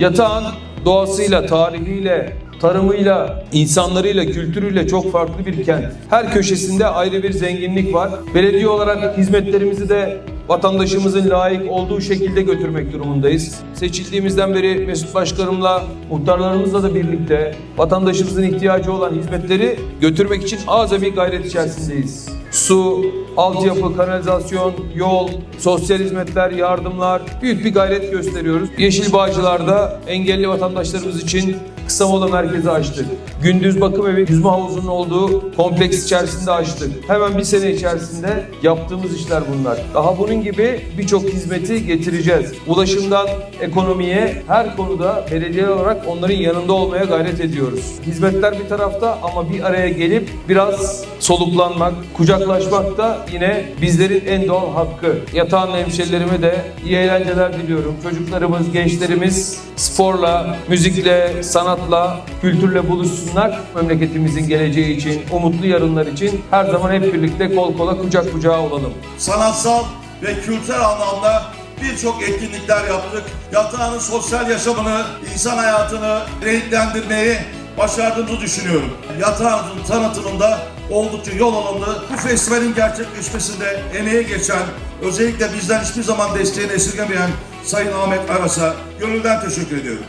Yatağın doğasıyla, tarihiyle, tarımıyla, insanlarıyla, kültürüyle çok farklı bir kent. Her köşesinde ayrı bir zenginlik var. Belediye olarak hizmetlerimizi de vatandaşımızın layık olduğu şekilde götürmek durumundayız. Seçildiğimizden beri Mesut Başkanımla, muhtarlarımızla da birlikte vatandaşımızın ihtiyacı olan hizmetleri götürmek için azami gayret içerisindeyiz. Su, altyapı, kanalizasyon, yol, sosyal hizmetler, yardımlar büyük bir gayret gösteriyoruz. Yeşil Bağcılar'da engelli vatandaşlarımız için kısa mola merkezi açtık. Gündüz bakım evi, yüzme havuzunun olduğu kompleks içerisinde açtık. Hemen bir sene içerisinde yaptığımız işler bunlar. Daha bunun gibi birçok hizmeti getireceğiz. Ulaşımdan ekonomiye her konuda belediye olarak onların yanında olmaya gayret ediyoruz. Hizmetler bir tarafta ama bir araya gelip biraz soluklanmak, kucaklaşmak da yine bizlerin en doğal hakkı. Yatağan hemşerilerime de iyi eğlenceler diliyorum. Çocuklarımız, gençlerimiz sporla, müzikle, sanatla, kültürle buluşsunlar. Memleketimizin geleceği için, umutlu yarınlar için her zaman hep birlikte kol kola, kucak kucağa olalım. sanatsal ve kültürel anlamda birçok etkinlikler yaptık. Yatağının sosyal yaşamını, insan hayatını renklendirmeyi başardığımızı düşünüyorum. Yatağımızın tanıtımında oldukça yol alındı. Bu festivalin gerçekleşmesinde emeği geçen, özellikle bizden hiçbir zaman desteğini esirgemeyen Sayın Ahmet Aras'a gönülden teşekkür ediyorum.